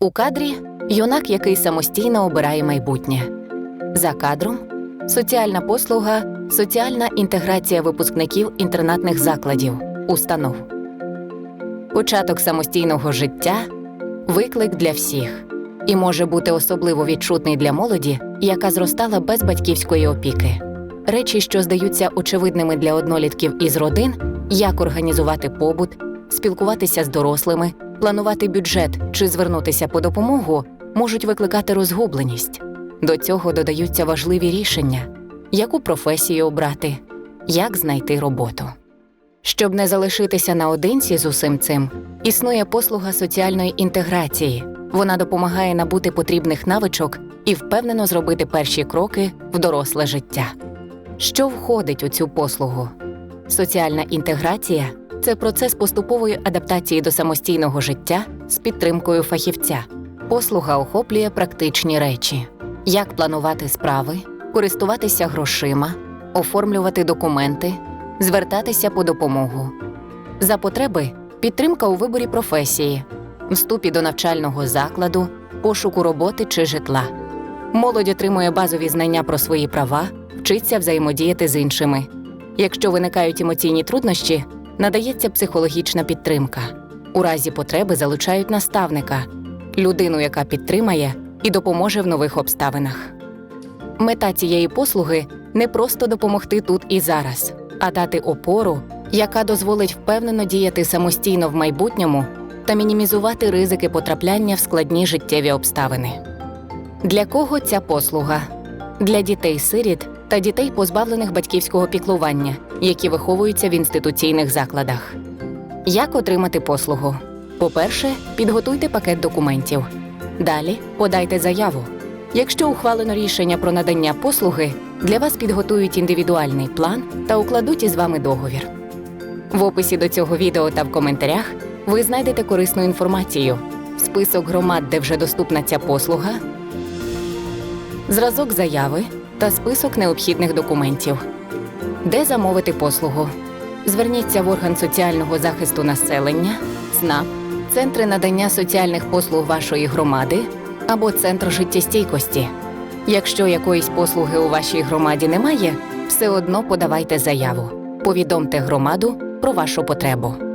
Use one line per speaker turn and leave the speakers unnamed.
У кадрі юнак, який самостійно обирає майбутнє. За кадром соціальна послуга, соціальна інтеграція випускників інтернатних закладів, установ. Початок самостійного життя виклик для всіх і може бути особливо відчутний для молоді, яка зростала без батьківської опіки. Речі, що здаються очевидними для однолітків із родин, як організувати побут, спілкуватися з дорослими, планувати бюджет чи звернутися по допомогу, можуть викликати розгубленість. До цього додаються важливі рішення: яку професію обрати, як знайти роботу. Щоб не залишитися наодинці з усім цим, існує послуга соціальної інтеграції. Вона допомагає набути потрібних навичок і впевнено зробити перші кроки в доросле життя. Що входить у цю послугу? Соціальна інтеграція це процес поступової адаптації до самостійного життя з підтримкою фахівця. Послуга охоплює практичні речі: як планувати справи, користуватися грошима, оформлювати документи, звертатися по допомогу. За потреби підтримка у виборі професії, вступі до навчального закладу, пошуку роботи чи житла. Молодь отримує базові знання про свої права, вчиться взаємодіяти з іншими. Якщо виникають емоційні труднощі, надається психологічна підтримка. У разі потреби залучають наставника, людину, яка підтримає і допоможе в нових обставинах. Мета цієї послуги не просто допомогти тут і зараз, а дати опору, яка дозволить впевнено діяти самостійно в майбутньому та мінімізувати ризики потрапляння в складні життєві обставини. Для кого ця послуга? Для дітей-сиріт та дітей, позбавлених батьківського піклування, які виховуються в інституційних закладах. Як отримати послугу? По-перше, підготуйте пакет документів. Далі подайте заяву. Якщо ухвалено рішення про надання послуги, для вас підготують індивідуальний план та укладуть із вами договір. В описі до цього відео та в коментарях ви знайдете корисну інформацію, список громад, де вже доступна ця послуга, зразок заяви та список необхідних документів. Де замовити послугу? Зверніться в орган соціального захисту населення, ЦНАП, центри надання соціальних послуг вашої громади або центр життєстійкості. Якщо якоїсь послуги у вашій громаді немає, все одно подавайте заяву. Повідомте громаду про вашу потребу.